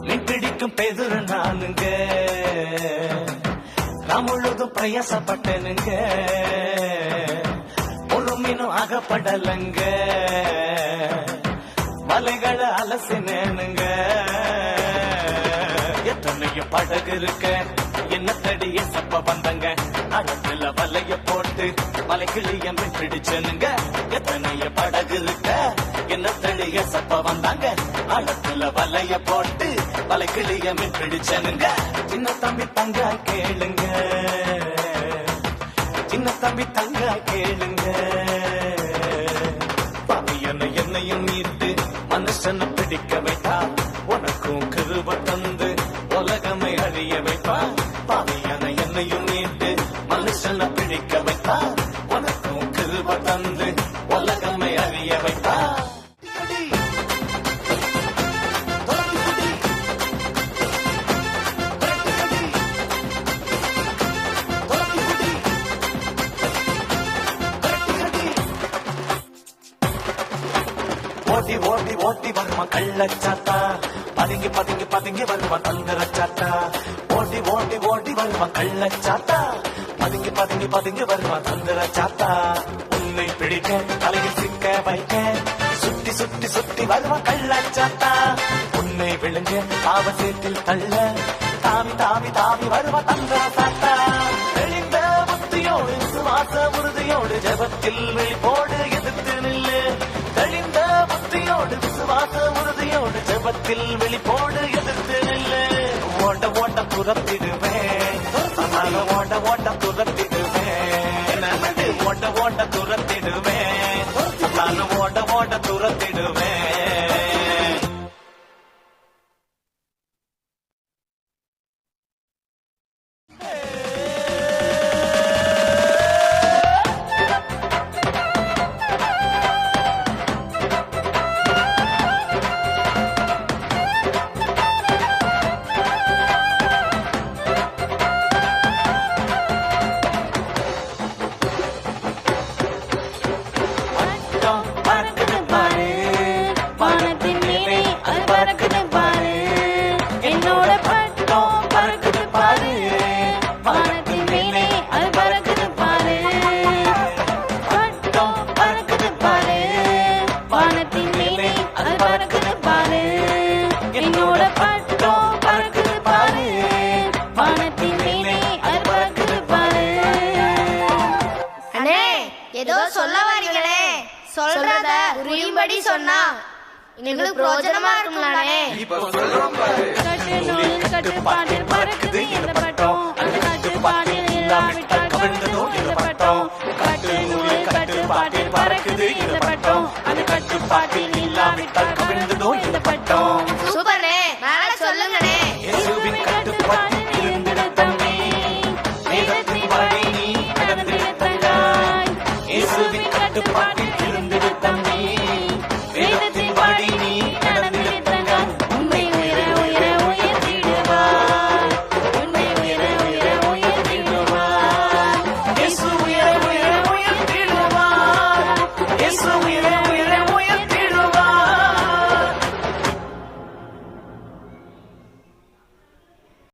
நீ பிடிக்கும் பெதுரு நானுங்க. நான் முழுதும் பிரயாசப்பட்டனுங்க. ஒரு மீனும் அகப்படலங்க மலைகளை அலசினேனுங்க. எத்தனையோ படகு இருக்க. என்ன தடிய சப்ப வந்தங்க. அடத்துல வலைய போட்டு மலைக்கிளிய மீன் பிடிச்சனுங்க. வந்தாங்க வலைய போட்டு வலை கிளிய மின்பிடிச்சனுங்க. சின்ன தம்பி தங்க கேளுங்க. சின்ன தம்பி தங்க கேளுங்க. பாவியனை என்னையும் மீட்டு மனுஷனை பிடிக்க வைத்தா உனக்கும் கிருப தந்து உலகமை அழிய வைப்பா. பாவியனை என்னையும் மீட்டு மனுஷனை பிடிக்க வைத்தா ஓடி ஓட்டி ஓட்டி வருவான் கள்ளச்சாத்தா. பதுங்கி பதுங்கி பதுங்கி வருவான் தந்திரச்சாத்தா. ஓட்டி ஓட்டி ஓட்டி வருவான் கள்ளச்சாத்தா. பதுங்கி பதுங்கி பதுங்கி வருவான் தந்திரச்சாத்தா. உன்னை பிடிக்க தலையில் சிக்க வைக்க சுத்தி சுத்தி சுத்தி வருவான் கள்ளச்சாத்தா. உன்னை விழுங்க ஆவசேத்தில் தள்ள. தாவி தாவி தாவி வருவான் தந்திரச்சாத்தா தெளிந்த புத்தியோடு சுவாச உறுதியோடு ஜபத்தில் உறுதியோடு வெளிப்போடு எதிர்த்து நில்லு. ஓட்ட ஓட்ட துரத்திடுவேன் ஓட்ட ஓட்ட துரத்திடுவேன் ஓட்ட ஓட்ட துரத்திடுவேன் ஓட்ட ஓட்ட துரத்திடுவேன் சொல்ல வரீங்களே சொல்றத புரியும்படி சொன்னா எங்களுக்கு பிரயோஜனமா இருக்கும்லானே கட்டு நூலில் கட்டுப்பாட்டில் பறக்குது இந்த பட்டம். அந்த கட்டுப்பாட்டில் இல்லாவிட்டால் கவிழ்ந்ததோ இந்த பட்டம். கட்டு நூலில் கட்டுப்பாட்டில் பறக்குது இந்த பட்டம். அந்த கட்டுப்பாட்டில் இல்லாவிட்டால் கவிழ்ந்ததோ இந்த பட்டம்.